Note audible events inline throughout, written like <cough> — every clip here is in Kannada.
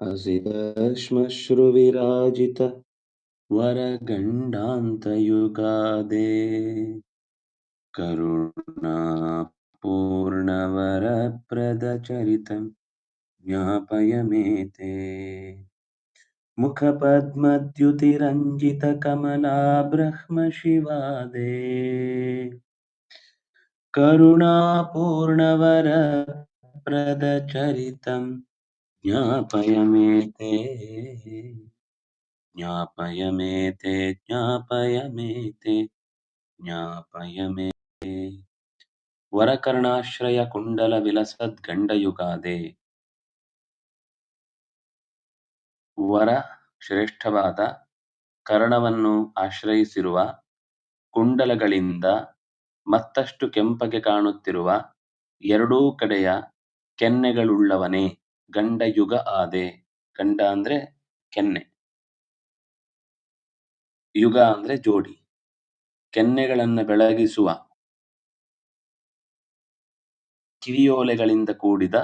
असितश्मश्रुविराजित वरगण्डान्तयुगादे। करुणापूर्णवरप्रदचरितं ज्ञापय मे ते मुखपद्मद्युतिरञ्जितकमलाब्रह्मशिवादे। करुणापूर्णवरप्रदचरितं ज्ञापय मे ते ज्ञापय मे ते ज्ञापय मे ते ज्ञापय मे ते ವರಕರ್ಣಾಶ್ರಯಕುಂಡಲವಿಲಸದ್ಗಂಡಯುಗಾದೆ ವರ ಶ್ರೇಷ್ಠವಾದ ಕರ್ಣವನ್ನು ಆಶ್ರಯಿಸಿರುವ ಕುಂಡಲಗಳಿಂದ ಮತ್ತಷ್ಟು ಕೆಂಪಗೆ ಕಾಣುತ್ತಿರುವ ಎರಡೂ ಕಡೆಯ ಕೆನ್ನೆಗಳುಳ್ಳವನೇ ಗಂಡಯುಗ ಆದೆ. ಗಂಡ ಅಂದ್ರೆ ಕೆನ್ನೆ. ಯುಗ ಅಂದ್ರೆ ಜೋಡಿ. ಕೆನ್ನೆಗಳನ್ನ ಬೆಳಗಿಸುವ. ಕಿವಿಯೋಲೆಗಳಿಂದ ಕೂಡಿದ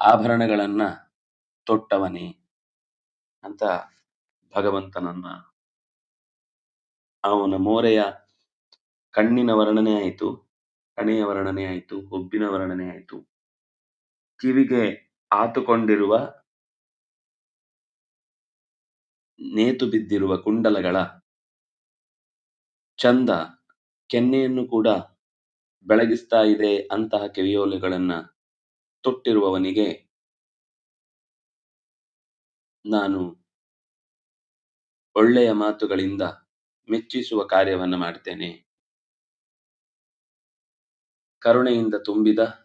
ಆಭರಣಗಳನ್ನ ತೊಟ್ಟವನೇ ಅಂತ ಭಗವಂತನನ್ನ ಅವನ ಮೋರೆಯ ಕಣ್ಣಿನ ವರ್ಣನೆ ಆಯಿತು, ಕಣೆಯ ವರ್ಣನೆ ಆಯಿತು, ಹುಬ್ಬಿನ ವರ್ಣನೆ ಆಯಿತು. ಕಿವಿಗೆ ಆತುಕೊಂಡಿರುವ ನೇತು ಬಿದ್ದಿರುವ ಕುಂಡಲಗಳ ಚಂದ ಕೆನ್ನೆಯನ್ನು ಕೂಡ ಬೆಳಗಿಸ್ತಾ ಇದೆ ಅಂತಹ ಕಿವಿಯೋಲೆಗಳನ್ನ ತೊಟ್ಟಿರುವವನಿಗೆ ನಾನು ಒಳ್ಳೆಯ ಮಾತುಗಳಿಂದ ಮೆಚ್ಚಿಸುವ ಕಾರ್ಯವನ್ನು ಮಾಡ್ತೇನೆ. ಕರುಣೆಯಿಂದ ತುಂಬಿದ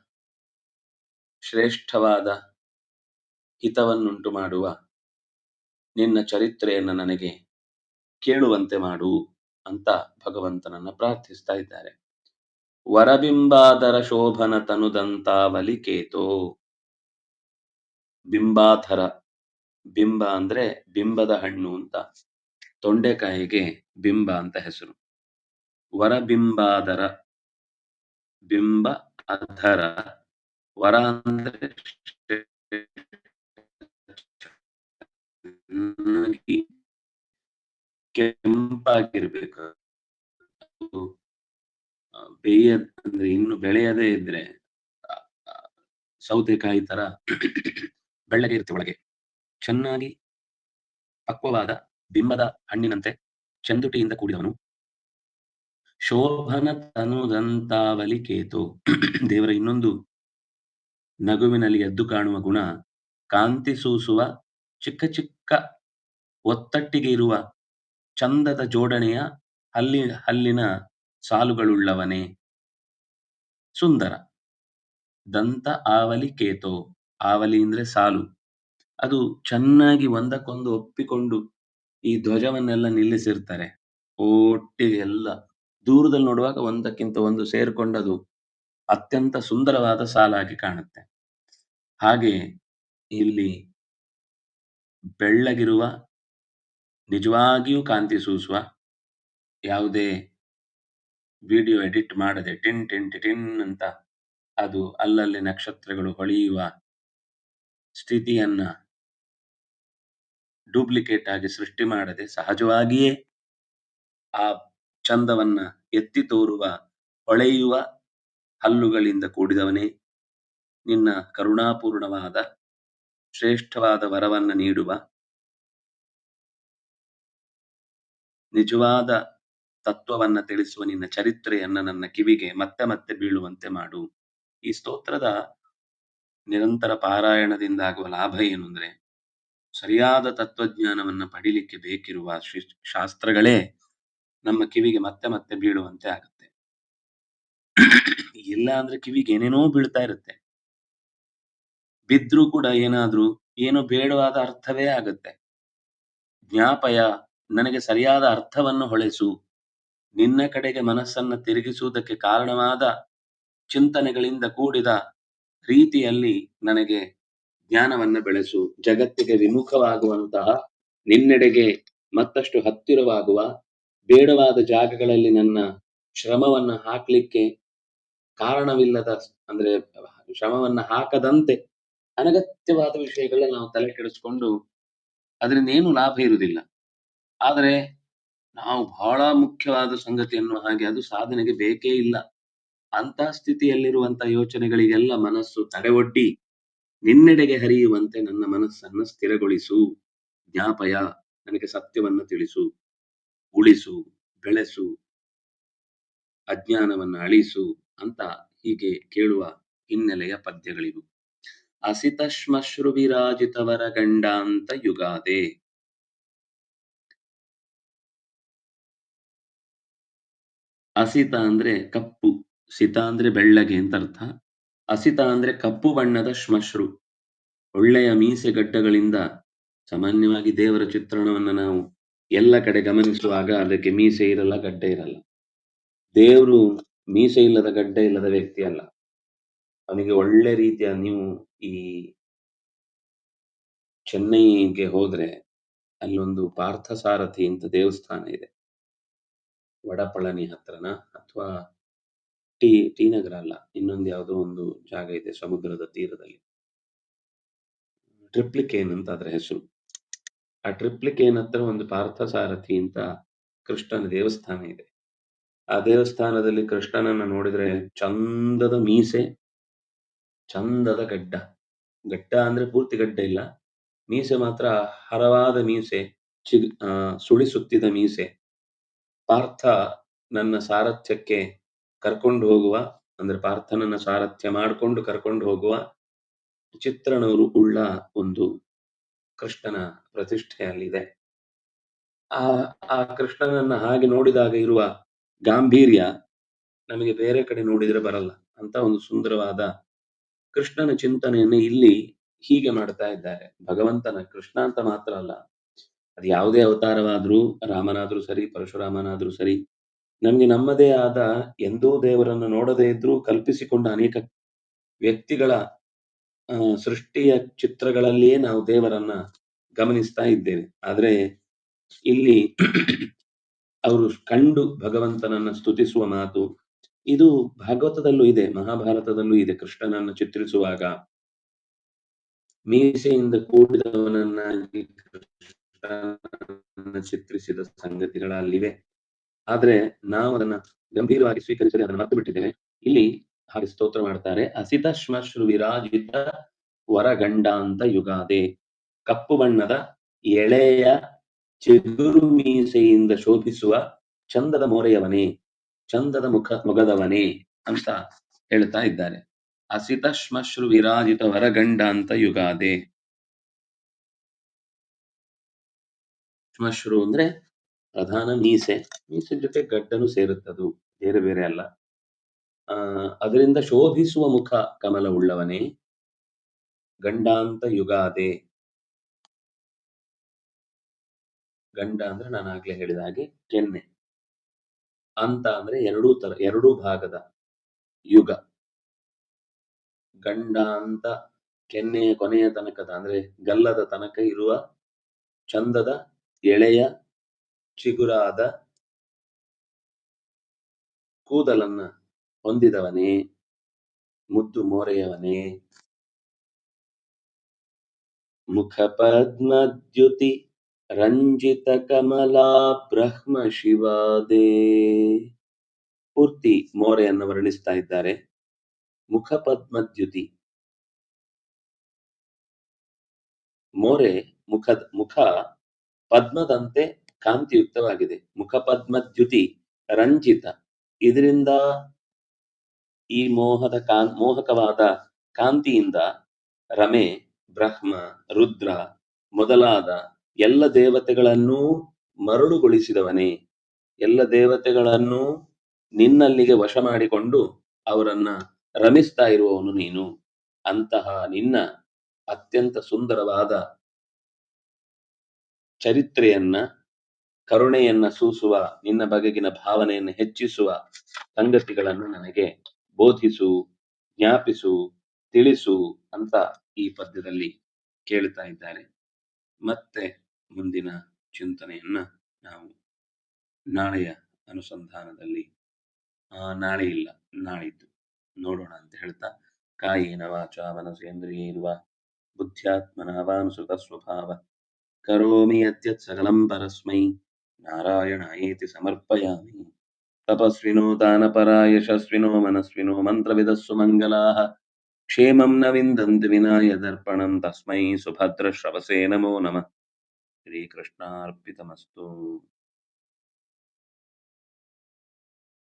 ಶ್ರೇಷ್ಠವಾದ ಹಿತವನ್ನುಂಟು ಮಾಡುವ ನಿನ್ನ ಚರಿತ್ರೆಯನ್ನು ನನಗೆ ಕೇಳುವಂತೆ ಮಾಡು ಅಂತ ಭಗವಂತನನ್ನ ಪ್ರಾರ್ಥಿಸ್ತಾ ಇದ್ದಾರೆ. ವರಬಿಂಬಾದರ ಶೋಭನ ತನುದಂತಾವಲಿ ಕೇತೋ. ಬಿಂಬಾಧರ, ಬಿಂಬ ಅಂದ್ರೆ ಬಿಂಬದ ಹಣ್ಣು ಅಂತ ತೊಂಡೆಕಾಯಿಗೆ ಬಿಂಬ ಅಂತ ಹೆಸರು. ವರಬಿಂಬಾದರ, ಬಿಂಬ, ಅಧರ ವರ ಅಂದ್ರೆ ಕೆಂಪಾಗಿರ್ಬೇಕು ಬೇಯ ಅಂದ್ರೆ ಇನ್ನು ಬೆಳೆಯದೇ ಇದ್ರೆ ಸೌತೆಕಾಯಿ ತರ <coughs> ಬೆಳ್ಳಗೆ ಇರುತ್ತೆ ಒಳಗೆ. ಚೆನ್ನಾಗಿ ಪಕ್ವವಾದ ಬಿಂಬದ ಹಣ್ಣಿನಂತೆ ಚಂದುಟಿಯಿಂದ ಕೂಡಿದವನು. ಶೋಭನ ತನುದಂತಾವಲಿ ಕೇತು. <coughs> ದೇವರ ಇನ್ನೊಂದು ನಗುವಿನಲ್ಲಿ ಎದ್ದು ಕಾಣುವ ಗುಣ ಕಾಂತಿ ಸೂಸುವ ಚಿಕ್ಕ ಚಿಕ್ಕ ಒತ್ತಟ್ಟಿಗೆ ಇರುವ ಚಂದದ ಜೋಡಣೆಯ ಹಲ್ಲಿ ಹಲ್ಲಿನ ಸಾಲುಗಳುಳ್ಳವನೇ. ಸುಂದರ. ದಂತ ಆವಲಿ ಕೇತೋ. ಆವಲಿ ಅಂದ್ರೆ ಸಾಲು. ಅದು ಚೆನ್ನಾಗಿ ಒಂದಕ್ಕೊಂದು ಒಪ್ಪಿಕೊಂಡು ಈ ಧ್ವಜವನ್ನೆಲ್ಲ ನಿಲ್ಲಿಸಿರ್ತಾರೆ. ಒಟ್ಟಿಗೆ ಎಲ್ಲ ದೂರದಲ್ಲಿ ನೋಡುವಾಗ ಒಂದಕ್ಕಿಂತ ಒಂದು ಸೇರ್ಕೊಂಡದು ಅತ್ಯಂತ ಸುಂದರವಾದ ಸಾಲಾಗಿ ಕಾಣುತ್ತೆ. ಹಾಗೆ ಇಲ್ಲಿ ಬೆಳ್ಳಗಿರುವ, ನಿಜವಾಗಿಯೂ ಕಾಂತಿ ಸೂಸುವ ಯಾವುದೇ ವಿಡಿಯೋ ಎಡಿಟ್ ಮಾಡದೆ ಟಿನ್ ಟಿನ್ ಟಿನ್ ಅಂತ ಅದು ಅಲ್ಲಲ್ಲಿ ನಕ್ಷತ್ರಗಳು ಹೊಳೆಯುವ ಸ್ಥಿತಿಯನ್ನ ಡೂಪ್ಲಿಕೇಟ್ ಆಗಿ ಸೃಷ್ಟಿ ಮಾಡದೆ ಸಹಜವಾಗಿಯೇ ಆ ಚಂದವನ್ನ ಎತ್ತಿ ತೋರುವ, ಹೊಳೆಯುವ ಹಲ್ಲುಗಳಿಂದ ಕೂಡಿದವನೇ, ನಿನ್ನ ಕರುಣಾಪೂರ್ಣವಾದ, ಶ್ರೇಷ್ಠವಾದ ವರವನ್ನ ನೀಡುವ, ನಿಜವಾದ ತತ್ವವನ್ನ ತಿಳಿಸುವ ನಿನ್ನ ಚರಿತ್ರೆಯನ್ನ ನನ್ನ ಕಿವಿಗೆ ಮತ್ತೆ ಮತ್ತೆ ಬೀಳುವಂತೆ ಮಾಡು. ಈ ಸ್ತೋತ್ರದ ನಿರಂತರ ಪಾರಾಯಣದಿಂದ ಆಗುವ ಲಾಭ ಏನು ಅಂದ್ರೆ, ಸರಿಯಾದ ತತ್ವಜ್ಞಾನವನ್ನ ಪಡಿಲಿಕ್ಕೆ ಬೇಕಿರುವ ಶ್ರೀ- ಶಾಸ್ತ್ರಗಳೇ ನಮ್ಮ ಕಿವಿಗೆ ಮತ್ತೆ ಮತ್ತೆ ಬೀಳುವಂತೆ ಆಗುತ್ತೆ. ಇಲ್ಲ ಅಂದ್ರೆ ಕಿವಿಗೆ ಏನೇನೋ ಬೀಳ್ತಾ ಇರುತ್ತೆ. ಬಿದ್ರೂ ಕೂಡ ಏನಾದ್ರೂ ಏನೋ ಬೇಡವಾದ ಅರ್ಥವೇ ಆಗುತ್ತೆ. ಜ್ಞಾಪಯ, ನನಗೆ ಸರಿಯಾದ ಅರ್ಥವನ್ನು ಹೊಳೆಸು. ನಿನ್ನ ಕಡೆಗೆ ಮನಸ್ಸನ್ನ ತಿರುಗಿಸುವುದಕ್ಕೆ ಕಾರಣವಾದ ಚಿಂತನೆಗಳಿಂದ ಕೂಡಿದ ರೀತಿಯಲ್ಲಿ ನನಗೆ ಜ್ಞಾನವನ್ನ ಬೆಳೆಸು. ಜಗತ್ತಿಗೆ ವಿಮುಖವಾಗುವಂತಹ, ನಿನ್ನೆಡೆಗೆ ಮತ್ತಷ್ಟು ಹತ್ತಿರವಾಗುವ, ಬೇಡವಾದ ಜಾಗಗಳಲ್ಲಿ ನನ್ನ ಶ್ರಮವನ್ನ ಹಾಕ್ಲಿಕ್ಕೆ ಕಾರಣವಿಲ್ಲದ ಅಂದ್ರೆ ಶ್ರಮವನ್ನ ಹಾಕದಂತೆ ಅನಗತ್ಯವಾದ ವಿಷಯಗಳನ್ನ ನಾವು ತಲೆ ಕೆಡಿಸ್ಕೊಂಡು ಅದರಿಂದ ಏನು ಲಾಭ ಇರುವುದಿಲ್ಲ. ಆದರೆ ನಾವು ಬಹಳ ಮುಖ್ಯವಾದ ಸಂಗತಿ ಎನ್ನುವ ಹಾಗೆ ಅದು ಸಾಧನೆಗೆ ಬೇಕೇ ಇಲ್ಲ. ಅಂತ ಸ್ಥಿತಿಯಲ್ಲಿರುವಂತಹ ಯೋಚನೆಗಳಿಗೆಲ್ಲ ಮನಸ್ಸು ತಡೆವೊಡ್ಡಿ ನಿನ್ನೆಡೆಗೆ ಹರಿಯುವಂತೆ ನನ್ನ ಮನಸ್ಸನ್ನು ಸ್ಥಿರಗೊಳಿಸು, ಜ್ಞಾಪಯ, ನನಗೆ ಸತ್ಯವನ್ನು ತಿಳಿಸು, ಉಳಿಸು, ಬೆಳೆಸು, ಅಜ್ಞಾನವನ್ನು ಅಳಿಸು ಅಂತ ಹೀಗೆ ಕೇಳುವ ಹಿನ್ನೆಲೆಯ ಪದ್ಯಗಳಿವು. ಅಸಿತ ಶ್ಮಶ್ರು ವಿರಾಜಿತವರ ಗಂಡಾಂತ ಯುಗಾದೆ. ಅಸಿತ ಅಂದ್ರೆ ಕಪ್ಪು, ಸಿತ ಅಂದ್ರೆ ಬೆಳ್ಳಗೆ ಅಂತ ಅರ್ಥ. ಅಸಿತ ಅಂದ್ರೆ ಕಪ್ಪು ಬಣ್ಣದ ಶ್ಮಶ್ರು. ಒಳ್ಳೆಯ ಮೀಸೆ ಗಡ್ಡಗಳಿಂದ ಸಾಮಾನ್ಯವಾಗಿ ದೇವರ ಚಿತ್ರಣವನ್ನು ನಾವು ಎಲ್ಲ ಕಡೆ ಗಮನಿಸುವಾಗ ಅದಕ್ಕೆ ಮೀಸೆ ಇರಲ್ಲ, ಗಡ್ಡೆ ಇರಲ್ಲ. ದೇವರು ಮೀಸೆ ಇಲ್ಲದ ಗಡ್ಡೆ ಇಲ್ಲದ ವ್ಯಕ್ತಿ ಅಲ್ಲ. ಅವನಿಗೆ ಒಳ್ಳೆ ರೀತಿಯ ನೀವು ಈ ಚೆನ್ನೈಗೆ ಹೋದ್ರೆ ಅಲ್ಲೊಂದು ಪಾರ್ಥಸಾರಥಿ ಅಂತ ದೇವಸ್ಥಾನ ಇದೆ. ವಡಪಳನಿ ಹತ್ರನ ಅಥವಾ ಟಿ ಟಿ ನಗರ ಅಲ್ಲ, ಇನ್ನೊಂದು ಯಾವುದೋ ಒಂದು ಜಾಗ ಇದೆ ಸಮುದ್ರದ ತೀರದಲ್ಲಿ. ಟ್ರಿಪ್ಲಿಕೇನ್ ಅಂತ ಅದರ ಹೆಸರು. ಆ ಟ್ರಿಪ್ಲಿಕೇನ್ ಹತ್ರ ಒಂದು ಪಾರ್ಥಸಾರಥಿ ಅಂತ ಕೃಷ್ಣನ ದೇವಸ್ಥಾನ ಇದೆ. ಆ ದೇವಸ್ಥಾನದಲ್ಲಿ ಕೃಷ್ಣನನ್ನ ನೋಡಿದ್ರೆ ಚಂದದ ಮೀಸೆ, ಚಂದದ ಗಡ್ಡ. ಗಡ್ಡ ಅಂದ್ರೆ ಪೂರ್ತಿ ಗಡ್ಡ ಇಲ್ಲ. ಮೀಸೆ ಮಾತ್ರ ಹರವಾದ ಮೀಸೆ ಚಿ ಸುಳಿಸುತ್ತಿದ ಮೀಸೆ. ಪಾರ್ಥ ನನ್ನ ಸಾರಥ್ಯಕ್ಕೆ ಕರ್ಕೊಂಡು ಹೋಗುವ, ಅಂದ್ರೆ ಪಾರ್ಥನನ್ನ ಸಾರಥ್ಯ ಮಾಡಿಕೊಂಡು ಕರ್ಕೊಂಡು ಹೋಗುವ ಚಿತ್ರಣವರು ಉಳ್ಳ ಒಂದು ಕೃಷ್ಣನ ಪ್ರತಿಷ್ಠೆ ಅಲ್ಲಿದೆ ಆ ಆ ಕೃಷ್ಣನನ್ನ ಹಾಗೆ ನೋಡಿದಾಗ ಇರುವ ಗಾಂಭೀರ್ಯ ನಮಗೆ ಬೇರೆ ಕಡೆ ನೋಡಿದ್ರೆ ಬರಲ್ಲ ಅಂತ ಒಂದು ಸುಂದರವಾದ ಕೃಷ್ಣನ ಚಿಂತನೆಯನ್ನು ಇಲ್ಲಿ ಹೀಗೆ ಮಾಡ್ತಾ ಇದ್ದಾರೆ. ಭಗವಂತನ ಕೃಷ್ಣ ಅಂತ ಮಾತ್ರ ಅಲ್ಲ, ಅದು ಯಾವುದೇ ಅವತಾರವಾದ್ರೂ ರಾಮನಾದ್ರೂ ಸರಿ, ಪರಶುರಾಮನಾದ್ರೂ ಸರಿ, ನಮ್ಗೆ ನಮ್ಮದೇ ಆದ ಎಂದೂ ದೇವರನ್ನು ನೋಡದೇ ಇದ್ರೂ ಕಲ್ಪಿಸಿಕೊಂಡ ಅನೇಕ ವ್ಯಕ್ತಿಗಳ ಸೃಷ್ಟಿಯ ಚಿತ್ರಗಳಲ್ಲಿಯೇ ನಾವು ದೇವರನ್ನ ಗಮನಿಸ್ತಾ ಇದ್ದೇವೆ. ಆದ್ರೆ ಇಲ್ಲಿ ಅವರು ಕಂಡು ಭಗವಂತನನ್ನ ಸ್ತುತಿಸುವ ಮಾತು, ಇದು ಭಾಗವತದಲ್ಲೂ ಇದೆ, ಮಹಾಭಾರತದಲ್ಲೂ ಇದೆ, ಕೃಷ್ಣನನ್ನು ಚಿತ್ರಿಸುವಾಗ. ಮೀಸೆಯಿಂದ ಕೂಡಿದವನನ್ನಾಗಿ ಕೃಷ್ಣನನ್ನ ಚಿತ್ರಿಸಿದ ಸಂಗತಿಗಳಲ್ಲಿವೆ. ಆದ್ರೆ ನಾವು ಅದನ್ನ ಗಂಭೀರವಾಗಿ ಸ್ವೀಕರಿಸದೆ ಅದನ್ನು ಮರೆತು ಬಿಟ್ಟಿದ್ದೇವೆ. ಇಲ್ಲಿ ಹಾಗೆ ಸ್ತೋತ್ರ ಮಾಡ್ತಾರೆ, ಅಸಿತ ಶ್ಮಶ್ರು ವಿರಾಜಿತ ವರಗಂಡಾಂತ ಯುಗಾದೆ, ಕಪ್ಪು ಬಣ್ಣದ ಎಳೆಯ ಚಿಗುರು ಮೀಸೆಯಿಂದ ಶೋಭಿಸುವ ಚಂದದ ಮೋರೆಯವನೇ, ಚಂದದ ಮುಖ ಮೊಗದವನೇ ಅಂತ ಹೇಳ್ತಾ ಇದ್ದಾರೆ. ಅಸಿತ ಶ್ಮಶ್ರು ವಿರಾಜಿತ ವರಗಂಡಾಂತ ಯುಗಾದೆ. ಶ್ಮಶ್ರು ಅಂದ್ರೆ ಪ್ರಧಾನ ಮೀಸೆ. ಮೀಸೆ ಜೊತೆ ಗಡ್ಡನು ಸೇರುತ್ತದು ಬೇರೆ ಬೇರೆ ಅಲ್ಲ. ಅದರಿಂದ ಶೋಭಿಸುವ ಮುಖ ಕಮಲ ಉಳ್ಳವನೇ ಗಂಡಾಂತ ಯುಗಾದೆ. ಗಂಡ ಅಂದ್ರೆ ನಾನು ಆಗ್ಲೇ ಹೇಳಿದ ಹಾಗೆ ಕೆನ್ನೆ. ಅಂತ ಅಂದ್ರೆ ಎರಡೂ ತರ, ಎರಡೂ ಭಾಗದ ಯುಗ. ಗಂಡ ಅಂತ ಕೆನ್ನೆಯ ಕೊನೆಯ ತನಕದ ಅಂದ್ರೆ ಗಲ್ಲದ ತನಕ ಇರುವ ಚಂದದ ಎಳೆಯ ಚಿಗುರಾದ ಕೂದಲನ್ನ ಹೊಂದಿದವನೇ, ಮುದ್ದು ಮೋರೆಯವನೇ. ಮುಖ ಪದ್ಮದ್ಯುತಿ ರಂಜಿತ ಕಮಲಾ ಬ್ರಹ್ಮ ಶಿವಾದೇ ಪೂರ್ತಿ ಮೋರೆಯನ್ನು ವರ್ಣಿಸ್ತಾ ಇದ್ದಾರೆ. ಮುಖ ಪದ್ಮದ್ಯುತಿ ಮೋರೆ ಮುಖದ ಮುಖ ಪದ್ಮದಂತೆ ಕಾಂತಿಯುಕ್ತವಾಗಿದೆ. ಮುಖ ಪದ್ಮದ್ಯುತಿ ರಂಜಿತ. ಇದರಿಂದ ಈ ಮೋಹದ ಕಾನ್ ಮೋಹಕವಾದ ಕಾಂತಿಯಿಂದ ರಮೆ, ಬ್ರಹ್ಮ, ರುದ್ರ ಮೊದಲಾದ ಎಲ್ಲ ದೇವತೆಗಳನ್ನೂ ಮರಳುಗೊಳಿಸಿದವನೇ. ಎಲ್ಲ ದೇವತೆಗಳನ್ನೂ ನಿನ್ನಲ್ಲಿಗೆ ವಶ ಮಾಡಿಕೊಂಡು ಅವರನ್ನ ರಮಿಸ್ತಾ ಇರುವವನು ನೀನು. ಅಂತಹ ನಿನ್ನ ಅತ್ಯಂತ ಸುಂದರವಾದ ಚರಿತ್ರೆಯನ್ನ, ಕರುಣೆಯನ್ನ ಸೂಸುವ, ನಿನ್ನ ಬಗೆಗಿನ ಭಾವನೆಯನ್ನು ಹೆಚ್ಚಿಸುವ ಸಂಗತಿಗಳನ್ನು ನನಗೆ ಬೋಧಿಸು, ಜ್ಞಾಪಿಸು, ತಿಳಿಸು ಅಂತ ಈ ಪದ್ಯದಲ್ಲಿ ಕೇಳ್ತಾ ಇದ್ದಾರೆ. ಮತ್ತೆ ಮುಂದಿನ ಚಿಂತನೆಯನ್ನ ನಾವು ನಾಳೆಯ ಅನುಸಂಧಾನದಲ್ಲಿ ಆ, ನಾಳೆ ಇಲ್ಲ ನಾಳಿದ್ದು ನೋಡೋಣ ಅಂತ ಹೇಳ್ತಾ ಕಾಯೇನ ವಾಚ ಮನಸೇಂದ್ರಿಯ ಇರುವ बुद्ध्यात्मना वानुसुतस्वभावः करोमि यद्यत् सकलं परस्मै नारायणायेति समर्पयामि तपस्विनो दानपरा यशस्विनो मनस्विनो मन्त्रविदः सुमङ्गलाः क्षेमं न विन्दन्ति विना यदर्पणं तस्मै सुभद्रश्रवसे नमो नमः ಶ್ರೀ ಕೃಷ್ಣಾರ್ಪಿತಮಸ್ತು.